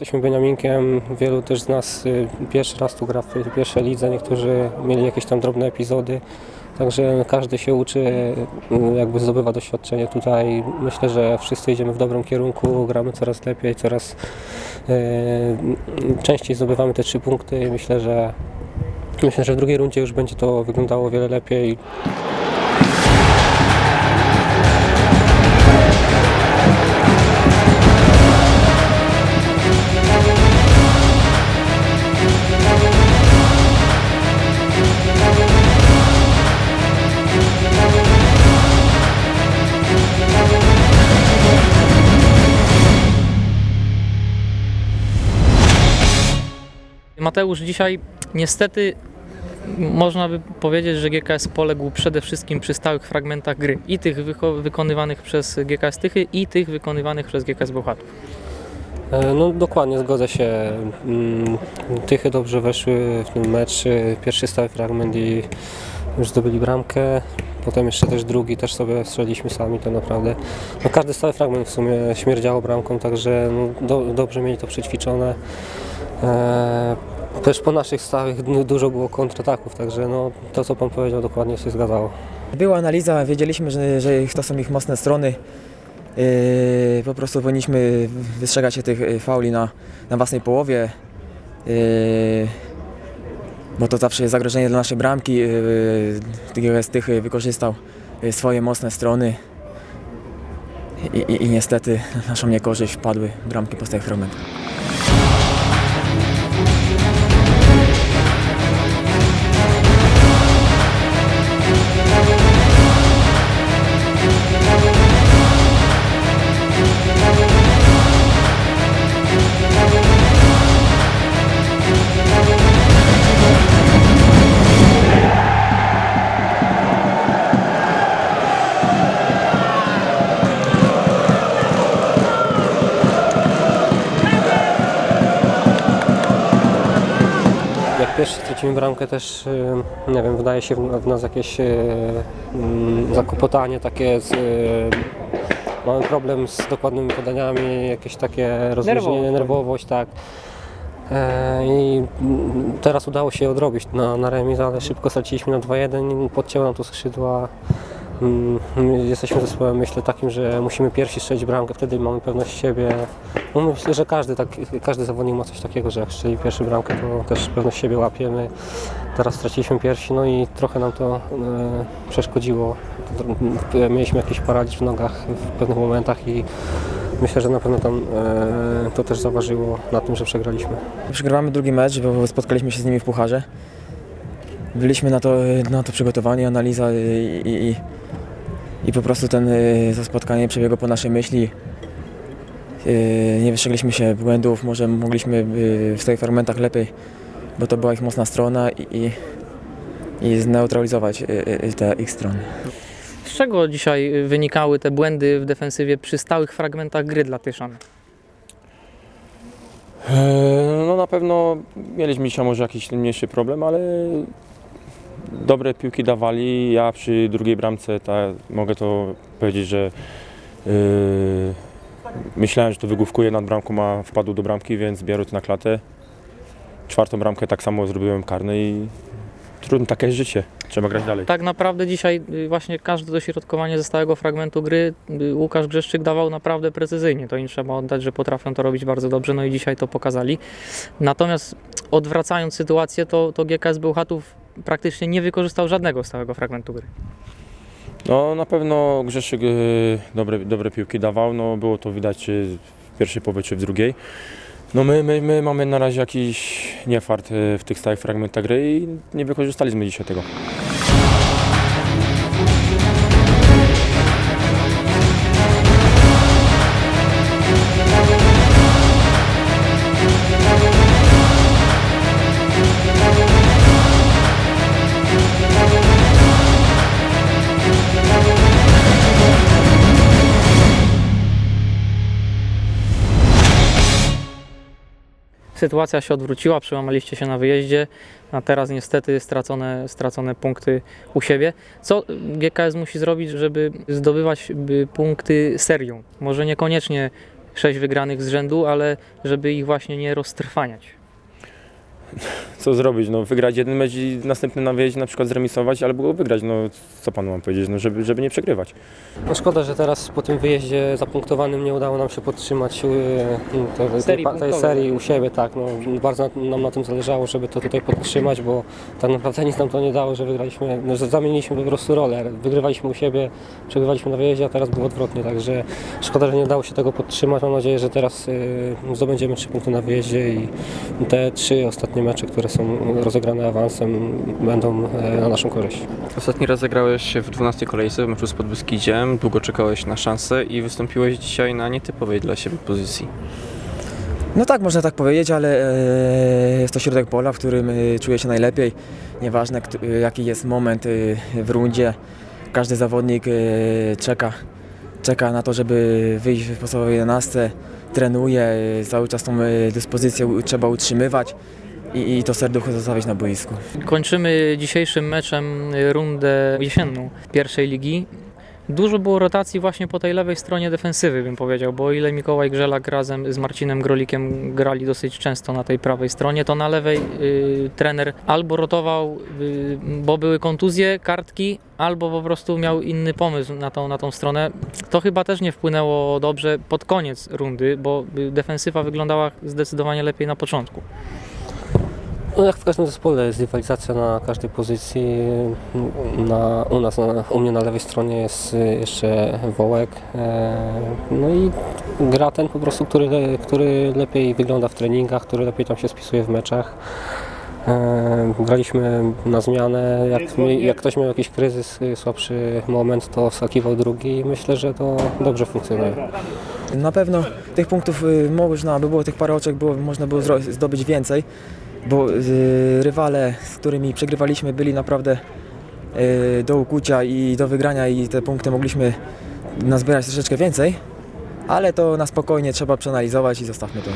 jesteśmy Beniaminkiem. Wielu też z nas y, pierwszy raz tu gra w pierwszej lidze. Niektórzy mieli jakieś tam drobne epizody. Także każdy się uczy, y, jakby zdobywa doświadczenie tutaj. Myślę, że wszyscy idziemy w dobrym kierunku, gramy coraz lepiej, coraz y, częściej zdobywamy te trzy punkty. Myślę, że myślę, że w drugiej rundzie już będzie to wyglądało o wiele lepiej. Mateusz, dzisiaj niestety można by powiedzieć, że GKS poległ przede wszystkim przy stałych fragmentach gry. I tych wyko- wykonywanych przez GKS Tychy, i tych wykonywanych przez GKS Bełchatów. E, No dokładnie, zgodzę się. Mm, Tychy dobrze weszły w ten mecz. e, Pierwszy stały fragment i już zdobyli bramkę. Potem jeszcze też drugi, też sobie strzeliliśmy sami to naprawdę. No każdy stały fragment w sumie śmierdziało bramką, także no, do, dobrze mieli to przećwiczone. Też po naszych stałych dużo było kontrataków, także no, to co Pan powiedział dokładnie się zgadzało. Była analiza, wiedzieliśmy, że, że to są ich mocne strony. Yy, po prostu powinniśmy wystrzegać się tych yy, fauli na, na własnej połowie. Yy, bo to zawsze jest zagrożenie dla naszej bramki. Yy, GKS Tychy wykorzystał yy, swoje mocne strony. I, i, I niestety na naszą niekorzyść wpadły bramki po stałych fragmentach. Pierwszy stracimy bramkę też, y, nie wiem, wydaje się w, nas jakieś y, mm, zakłopotanie takie z, y, mamy problem z dokładnymi podaniami, jakieś takie rozluźnienie, Nerwowość. nerwowość, tak. E, I teraz udało się odrobić na, na remis, ale szybko straciliśmy na 2-1, podcięło nam to skrzydła. Mm, my Jesteśmy zespołem, myślę, takim, że musimy pierwsi strzelić bramkę, wtedy mamy pewność siebie. No myślę, że każdy, tak, każdy zawodnik ma coś takiego, że jak strzeli pierwszy bramkę, to też pewność siebie łapiemy. Teraz straciliśmy pierwsi, no i trochę nam to e, przeszkodziło. Tr- Mieliśmy jakiś paraliż w nogach w pewnych momentach i myślę, że na pewno tam e, to też zaważyło na tym, że przegraliśmy. Przegrywamy drugi mecz, bo spotkaliśmy się z nimi w pucharze. Byliśmy na to, na to przygotowani, analiza i, i, i po prostu ten, y, to spotkanie przebiegło po naszej myśli. Y, Nie wystrzegliśmy się błędów, może mogliśmy y, w tych fragmentach lepiej, bo to była ich mocna strona i, i, i zneutralizować te ich strony. Z czego dzisiaj wynikały te błędy w defensywie przy stałych fragmentach gry dla Tyszan? Eee, No na pewno mieliśmy dzisiaj może jakiś mniejszy problem, ale dobre piłki dawali. Ja przy drugiej bramce ta, mogę to powiedzieć, że yy, myślałem, że to wygłówkuje nad bramką, a wpadł do bramki, więc biorę to na klatę. Czwartą bramkę tak samo zrobiłem karny i trudno, takie jest życie. Trzeba grać dalej. Tak naprawdę dzisiaj y, właśnie każde dośrodkowanie ze stałego fragmentu gry y, Łukasz Grzeszczyk dawał naprawdę precyzyjnie. To im trzeba oddać, że potrafią to robić bardzo dobrze, no i dzisiaj to pokazali. Natomiast odwracając sytuację, to, to GKS Bełchatów praktycznie nie wykorzystał żadnego stałego fragmentu gry. No na pewno Grzeszyk yy, dobre, dobre piłki dawał, no było to widać czy w pierwszej połowie czy w drugiej. No my, my, my mamy na razie jakiś niefart yy, w tych stałych fragmentach gry i nie wykorzystaliśmy dzisiaj tego. Sytuacja się odwróciła, przełamaliście się na wyjeździe, a teraz niestety stracone, stracone punkty u siebie. Co GKS musi zrobić, żeby zdobywać by, punkty serią? Może niekoniecznie sześć wygranych z rzędu, ale żeby ich właśnie nie roztrwaniać. Co zrobić? No, wygrać jeden mecz i następny na wyjeździe na przykład zremisować albo go wygrać. No, co panu mam powiedzieć? No, żeby, żeby nie przegrywać. No szkoda, że teraz po tym wyjeździe zapunktowanym nie udało nam się podtrzymać e, tej, Serii tej serii u siebie, tak. No, bardzo na- nam na tym zależało, żeby to tutaj podtrzymać, bo tak naprawdę nic nam to nie dało, że wygraliśmy, no, że zamieniliśmy po prostu rolę. Wygrywaliśmy u siebie, przegrywaliśmy na wyjeździe, a teraz było odwrotnie, także szkoda, że nie dało się tego podtrzymać. Mam nadzieję, że teraz e, zdobędziemy trzy punkty na wyjeździe i te trzy ostatnie mecze, które są rozegrane awansem, będą e, na naszą korzyść. Ostatni raz zagrałeś się w 12 kolejce w meczu z Podbeskidziem, długo czekałeś na szansę i wystąpiłeś dzisiaj na nietypowej dla siebie pozycji. No tak, można tak powiedzieć, ale e, jest to środek pola, w którym e, czuję się najlepiej. Nieważne jaki jest moment w rundzie, każdy zawodnik czeka, czeka na to, żeby wyjść w podstawowej 11, trenuje, cały czas tą dyspozycję trzeba utrzymywać i, i to serducho zostawić na boisku. Kończymy dzisiejszym meczem rundę jesienną pierwszej ligi. Dużo było rotacji właśnie po tej lewej stronie defensywy, bym powiedział, bo o ile Mikołaj Grzelak razem z Marcinem Grolikiem grali dosyć często na tej prawej stronie, to na lewej y, trener albo rotował, y, bo były kontuzje, kartki, albo po prostu miał inny pomysł na tą, na tą stronę. To chyba też nie wpłynęło dobrze pod koniec rundy, bo y, defensywa wyglądała zdecydowanie lepiej na początku. No jak w każdym zespole jest rywalizacja na każdej pozycji. Na, u nas, na, u mnie na lewej stronie jest y, jeszcze Wołek. E, no i gra ten po prostu, który, który lepiej wygląda w treningach, który lepiej tam się spisuje w meczach. E, graliśmy na zmianę. Jak, mi- jak ktoś miał jakiś kryzys, y, słabszy moment, to wskakiwał drugi i myślę, że to dobrze funkcjonuje. Na pewno tych punktów y, można by było, tych parę oczek było, można było zdobyć więcej, bo y, rywale, z którymi przegrywaliśmy, byli naprawdę y, do ukucia i do wygrania i te punkty mogliśmy nazbierać troszeczkę więcej, ale to na spokojnie trzeba przeanalizować i zostawmy to.